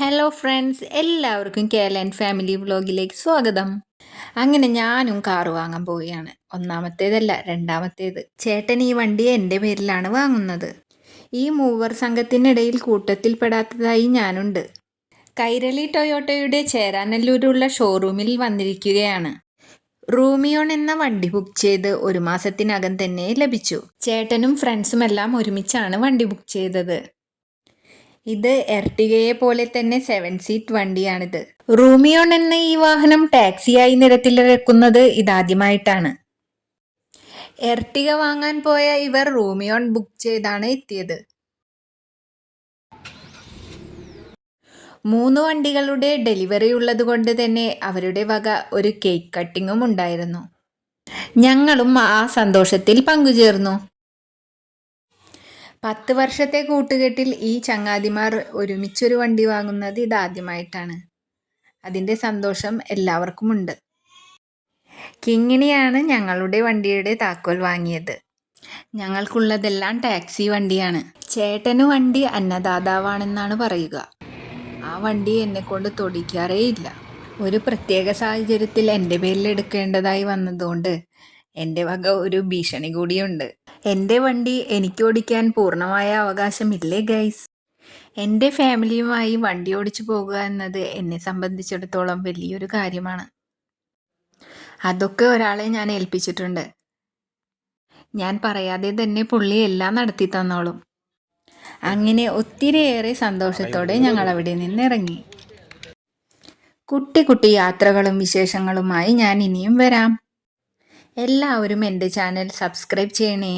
Hello friends എല്ലാവർക്കും കേരളൻ family വ്ലോഗിലേക്ക് സ്വാഗതം. അങ്ങനെ ഞാനും കാറ് വാങ്ങാൻ പോവുകയാണ്. ഒന്നാമത്തേതല്ല രണ്ടാമത്തേത്. ചേട്ടൻ ഈ വണ്ടി എന്റെ പേരിലാണ് വാങ്ങുന്നത്. ഈ മൂവർ സംഘത്തിനിടയിൽ കൂട്ടത്തിൽപ്പെടാത്തതായി ഞാനുണ്ട്. കൈരളി ടൊയോട്ടോയുടെ ചേരാനല്ലൂരുള്ള ഷോറൂമിൽ വന്നിരിക്കുകയാണ്. റൂമിയോൺ എന്ന വണ്ടി ബുക്ക് ചെയ്ത് ഒരു മാസത്തിനകം തന്നെ ലഭിച്ചു. ചേട്ടനും ഫ്രണ്ട്സും എല്ലാം ഒരുമിച്ചാണ് വണ്ടി ബുക്ക് ചെയ്തത്. ഇത് എർട്ടിഗയെ പോലെ തന്നെ സെവൻ സീറ്റ് വണ്ടിയാണിത്. റൂമിയോൺ എന്ന ഈ വാഹനം ടാക്സിയായി നിരത്തിലിറക്കുന്നത് ഇതാദ്യമായിട്ടാണ്. എർട്ടിക വാങ്ങാൻ പോയ ഇവർ റൂമിയോൺ ബുക്ക് ചെയ്താണ് എത്തിയത്. മൂന്ന് വണ്ടികളുടെ ഡെലിവറി ഉള്ളതുകൊണ്ട് തന്നെ അവരുടെ വക ഒരു കേക്ക് കട്ടിങ്ങും ഉണ്ടായിരുന്നു. ഞങ്ങളും ആ സന്തോഷത്തിൽ പങ്കുചേർന്നു. പത്ത് വർഷത്തെ കൂട്ടുകെട്ടിൽ ഈ ചങ്ങാതിമാർ ഒരുമിച്ചൊരു വണ്ടി വാങ്ങുന്നത് ഇതാദ്യമായിട്ടാണ്. അതിന്റെ സന്തോഷം എല്ലാവർക്കുമുണ്ട്. കിങ്ങിണിയാണ് ഞങ്ങളുടെ വണ്ടിയുടെ താക്കോൽ വാങ്ങിയത്. ഞങ്ങൾക്കുള്ളതെല്ലാം ടാക്സി വണ്ടിയാണ്. ചേട്ടന് വണ്ടി അന്നദാതാവാണെന്നാണ് പറയുക. ആ വണ്ടി എന്നെക്കൊണ്ട് തൊടിക്കാറേ ഇല്ല ഒരു പ്രത്യേക സാഹചര്യത്തിൽ എന്റെ പേരിൽ എടുക്കേണ്ടതായി വന്നതുകൊണ്ട് എന്റെ വക ഒരു ഭീഷണി കൂടിയുണ്ട്. എന്റെ വണ്ടി എനിക്ക് ഓടിക്കാൻ പൂർണമായ അവകാശമില്ലേ ഗൈസ് എന്റെ ഫാമിലിയുമായി വണ്ടി ഓടിച്ചു പോകുക എന്നത് എന്നെ സംബന്ധിച്ചിടത്തോളം വലിയൊരു കാര്യമാണ്. അതൊക്കെ ഒരാളെ ഞാൻ ഏൽപ്പിച്ചിട്ടുണ്ട്. ഞാൻ പറയാതെ തന്നെ പുള്ളി എല്ലാം നടത്തി തന്നോളും. അങ്ങനെ ഒത്തിരിയേറെ സന്തോഷത്തോടെ ഞങ്ങൾ അവിടെ നിന്ന് ഇറങ്ങി കുട്ടി കുട്ടി യാത്രകളും വിശേഷങ്ങളുമായി ഞാൻ ഇനിയും വരാം. എല്ലാവരും എന്റെ ചാനൽ സബ്സ്ക്രൈബ് ചെയ്യണേ.